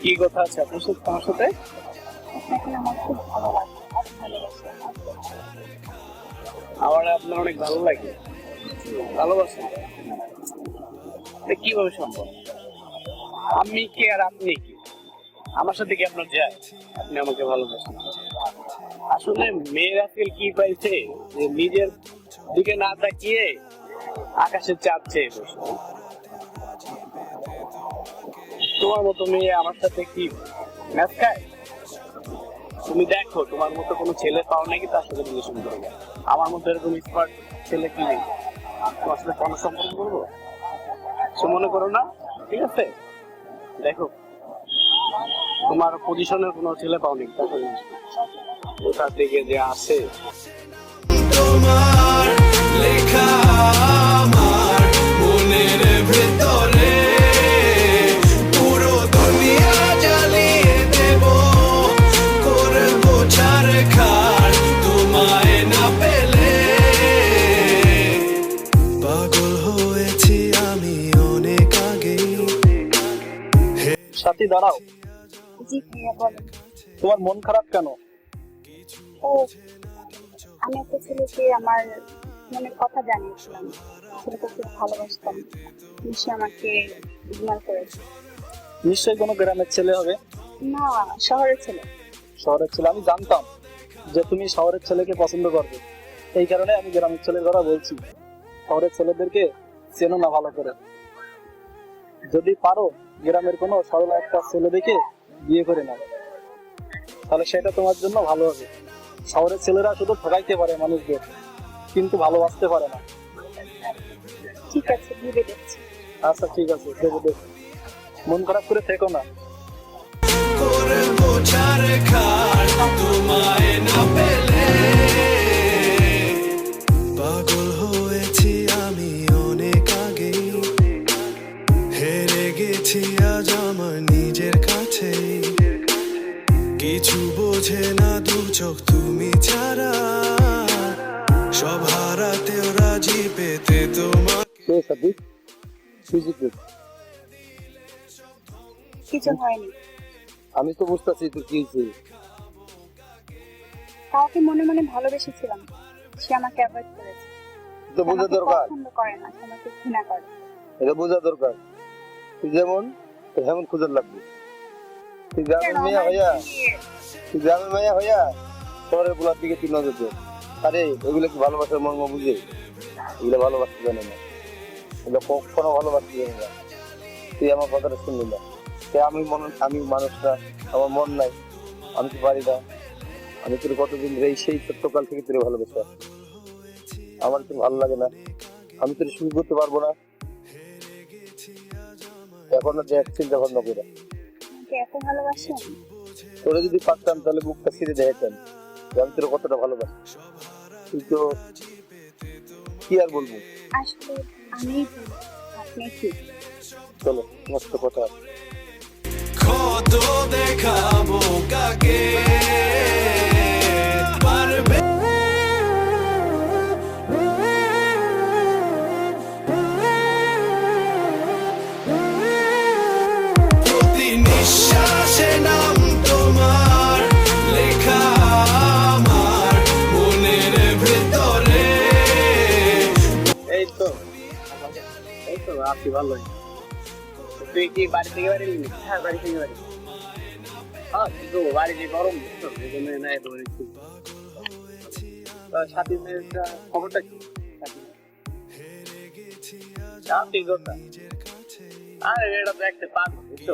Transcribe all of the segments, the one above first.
কি কথা আছে আপনার সাথে তোমার সাথে? আমার আপনার অনেক ভালো লাগে। ভালোবাসেন কীভাবে সম্ভব? আমি কি আর আপনি কি? আমার সাথে কি আপনার যায়? আপনি আমাকে ভালোবাসেন। আসলে মেয়ের আজকাল কি পাইছে? যে নিজের দিকে না তাকিয়ে আকাশের চাঁদ চেয়ে বসে। তোমার মতো মেয়ে আমার সাথে কি ম্যাচ খায়? তুমি দেখো, তোমার মতো কোনো ছেলে পাও নাকি তার সাথে রিলেশন করবে? আমার মতো এরকম স্মার্ট ছেলে কি নেই? তোমার সাথে কোনো সম্পর্ক করব? সে মনে করো না, ঠিক আছে? দেখো, তোমার পজিশনের কোনো ছেলে পাওনি কোথা থেকে যে আসে? তোমার লেখা দাঁড়াও। তোমার মন খারাপ কেন? ও আমি একটা ছেলেকে আমার কথা জানিয়েছিলাম। খুব ভালোবাসতাম। সে আমাকে ইগনোর করেছে। নিশ্চয়ই কোনো গ্রামের ছেলে হবে? না শহরের ছেলে। শহরের ছেলে আমি জানতাম যে তুমি শহরের ছেলেকে পছন্দ করবে। এই কারণে আমি গ্রামের ছেলের কথা বলছি। শহরের ছেলেদেরকে চেনো না ভালো করে। যদি পারো গ্রামের কোনো সরল একটা ছেলে দেখে বিয়ে করে নাও। তাহলে সেটা তোমার জন্য ভালো হবে। শহরের ছেলেরা শুধু ঠকাইতে পারে মানুষদের কিন্তু ভালোবাসতে পারে না। ঠিক আছে ভেবে দেখছি। আচ্ছা ঠিক আছে দেখো দেখো। মন খারাপ করে থেকো না। তোমায় না পেলে বোঝে না দু চোখ তুমি ছাড়া। সব হারাতেও রাজি পেতে তোমার কে সাদি সুজিত কিছু হয়নি। আমি তো বুঝতেছি তুই কি হয়েছে। কাউকে মনে মনে ভালোবেসেছিলাম। সে আমাকে অ্যাভয়েড করেছে। তো বোঝা দরকার। পছন্দ করে না সে আমাকে ঘৃণা করে। এটা বোঝা দরকার। তুই যেমন তুই যেমন খুঁজার লাগবে। তুই কেন? মেয়ে হইয়া গ্রামের মেয়ে হইয়া শহরেরগুলার দিকে তুই নজর দে আরে, এগুলো কি ভালোবাসার মর্ম বুঝে? এগুলো ভালোবাসতে জানে না। এগুলো কখনো ভালোবাসতে জানে না। তুই আমার কথাটা শুনলি না। সে আমি মন, আমি মানুষটা, আমার মন নাই। আমি তো পারি না। আমি তোর কতদিন এই সেই ছোট্টকাল থেকে তোর ভালোবাসি। আমার তোর ভালো লাগে না। আমি তোর শুরু করতে পারব না। এখন দেখ, চিন্তা ভাবনা করে আমাকে এত তোরা যদি পারতাম তাহলে বুকটা ছিঁড়ে দেখাতাম আমি তোর কতটা ভালোবাসি। কিন্তু তো কি আর বলব? আসলে আমি চলো মস্ত কথা। আপনি ভালো তুই কি বাড়ি থেকে বাড়ি? হ্যাঁ বাড়ি থেকে বাড়ি। হ্যাঁ কি করব বাড়ি যে গরম বুঝছ? এই জন্য না এত একটু সাথী মেয়েটা খবরটা কি? সাথী মেয়ে? যা, ঠিক কথা। আরে এটা তো একটা পাগল বুঝছ?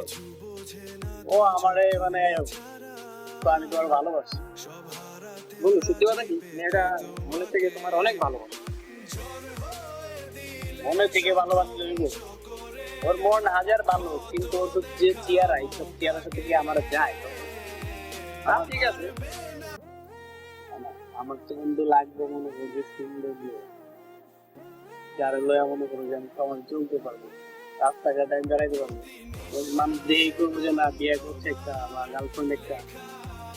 ও আমারে মানে আমি তোমার ভালোবাসি। বলুন সত্যি কথা কি? মেয়েটা মনে থেকে তোমার অনেক ভালোবাসে। মনে থেকে ভালোবাসলে হইবো? ওর মন হাজার ভালো, কিন্তু ওর যে চেয়ারা এইসব চেয়ারের সাথে কি আমার যায়? হ্যাঁ ঠিক আছে। আমার- আমার তো বন্ধু লাগবে মনে করছে সুন্দর যারা লয়া মনে করো যে আমি সমাজ চলতে পারব। রাস্তাঘাটে আমি বেড়াইতে পারব। মানুষ দেখেই করব যে না, বিয়ে করছে একটা বা গার্লফ্রেন্ড একটা,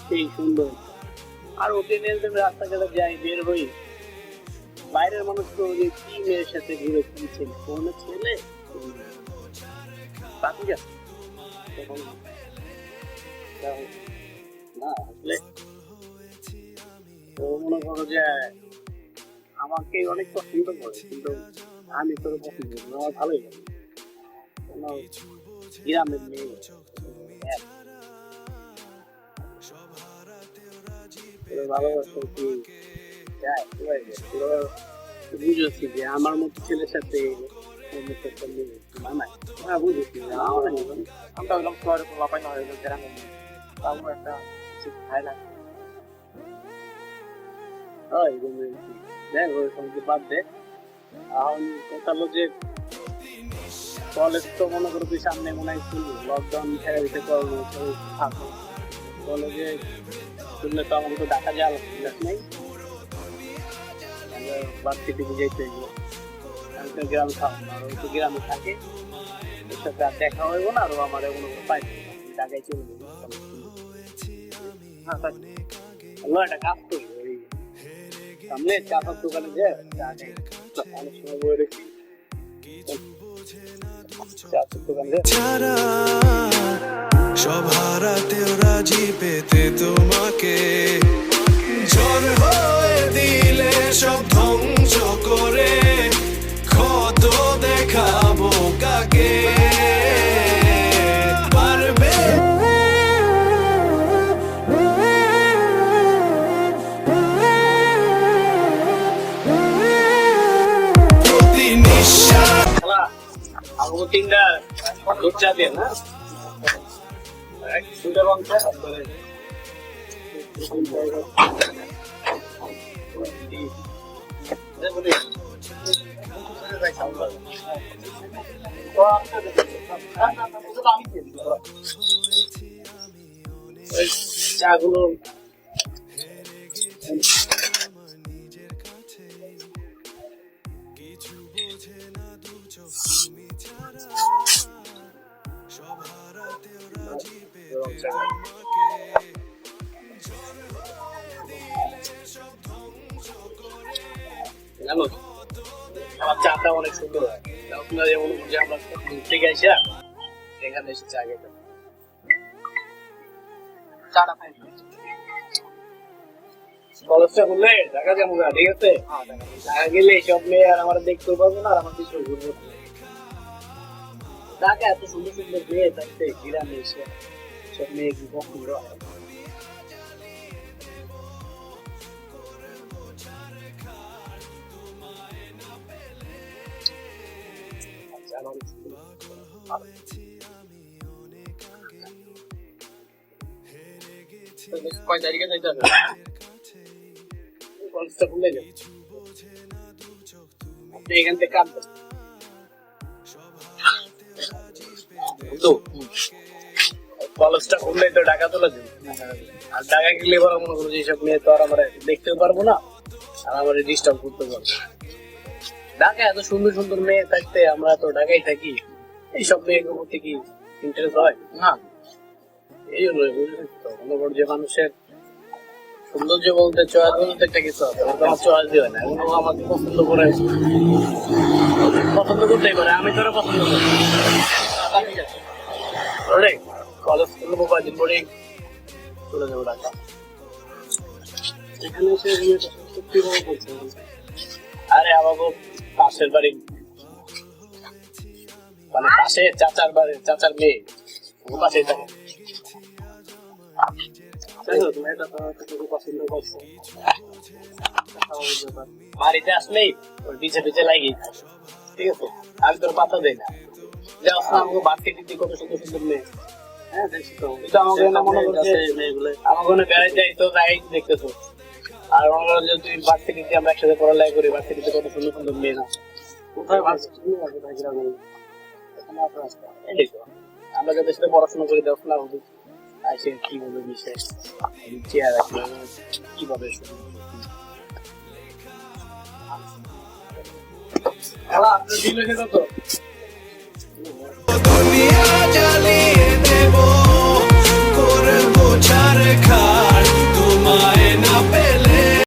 সেই সুন্দর আর ওকে নিয়ে রাস্তাঘাটে যাই, বের হই বাইরের মানুষ তো যে কি মেয়ের সাথে ঘুরে কি ছেলে কোন ছেলে? আসলে ও মনে করো যে আমাকে অনেক পছন্দ করে, কিন্তু আমি তোর পছন্দ আমার ভালোই লাগে। মেয়ে। ভালোবাসা কি যায় সবাই যায়। তোর বুঝেছি যে আমার মতো ছেলের হ্যাঁ বুঝেছি আমার হলাম শহরে পোলাপাই না হয়ে গ্রামের মেয়ে তাও একটা কিছু খায় বাদ দে এখন কথা যে কলেজ তো মনে করো তুই সামনে মনে হয় লকডাউন ছেড়ে দিতে করব থাকো কলেজে খুললে তো আমাকে তো দেখা যায় আলাদা নেই বুঝাইতে আমি তো গ্রামে থাকব তো গ্রামে থাকে ওর সাথে আর দেখা হইব না আমার ঢাকায় চলে যাব হ্যাঁ সব রাজি পেতে তোমাকে। দিলে সব নিঃশ্বাস খেলা আমাকে তিনটা দুধ চা দিয়ে না এক দুটা রং চা তারপরে চাগুলো জানো? আমার চাটা অনেক সুন্দর হয়। আপনারা যেমন যে আমরা দূর থেকে আসা এখানে এসে চা খেতে চাটা খাই। কলেজটা করলে দেখা যাব না ঠিক আছে? ঢাকা গেলে সব মেয়ে আর আমার দেখতে পারব না আর আমার কিছু ঘুরবো ঢাকা এত সুন্দর সুন্দর মেয়ে থাকতে গ্রামে এসে সব মেয়ে কি কলেজটা খুলে তো কলেজটা খুললে তো ঢাকা চলে যাবে আর ঢাকা গেলে এবার মনে করো যে সব মেয়ে তো আর আমরা দেখতেও পারব না আর আমার ডিস্টার্ব করতে পারব না। ঢাকা এত সুন্দর সুন্দর মেয়ে থাকতে আমরা তো ঢাকায় থাকি। এইসব মেয়ের প্রতি কি ইন্টারেস্ট হয়? না। এই বুঝলেন তো যে মানুষের সৌন্দর্য বলতে চয়েস বলতে একটা কিছু আছে। আমার চয়েস দিবে না এবং আমাকে পছন্দ করে। পছন্দ করতেই পারে। আমি তোরা পছন্দ করি। কলেজ করব কয়েকদিন পরেই চলে যাব ঢাকা এখানে এসে আরে, আমাকে পাশের বাড়ি। মানে পাশে চাচার বাড়ি চাচার মেয়ে। ও পাশেই থাকে। বাড়িতে আসলেই ওর পিছে পিছে লাগি ঠিক আছে? আমি তোর পাতা দেই না। যে আসলে আমাকে বাড়তি দিদি কত সুন্দর সুন্দর মেয়ে। হ্যাঁ দেখছি আমাকে না মনে করছে আমাকে দেখতেছো। আর করো তুই বাড়তি দিদি আমরা একসাথে পড়ালেখা করি বাড়তি দিদি কত সুন্দর সুন্দর মেয়ে না। কোথায় আমরা পড়াশোনা করি দেখো না কীভাবে চেয়ার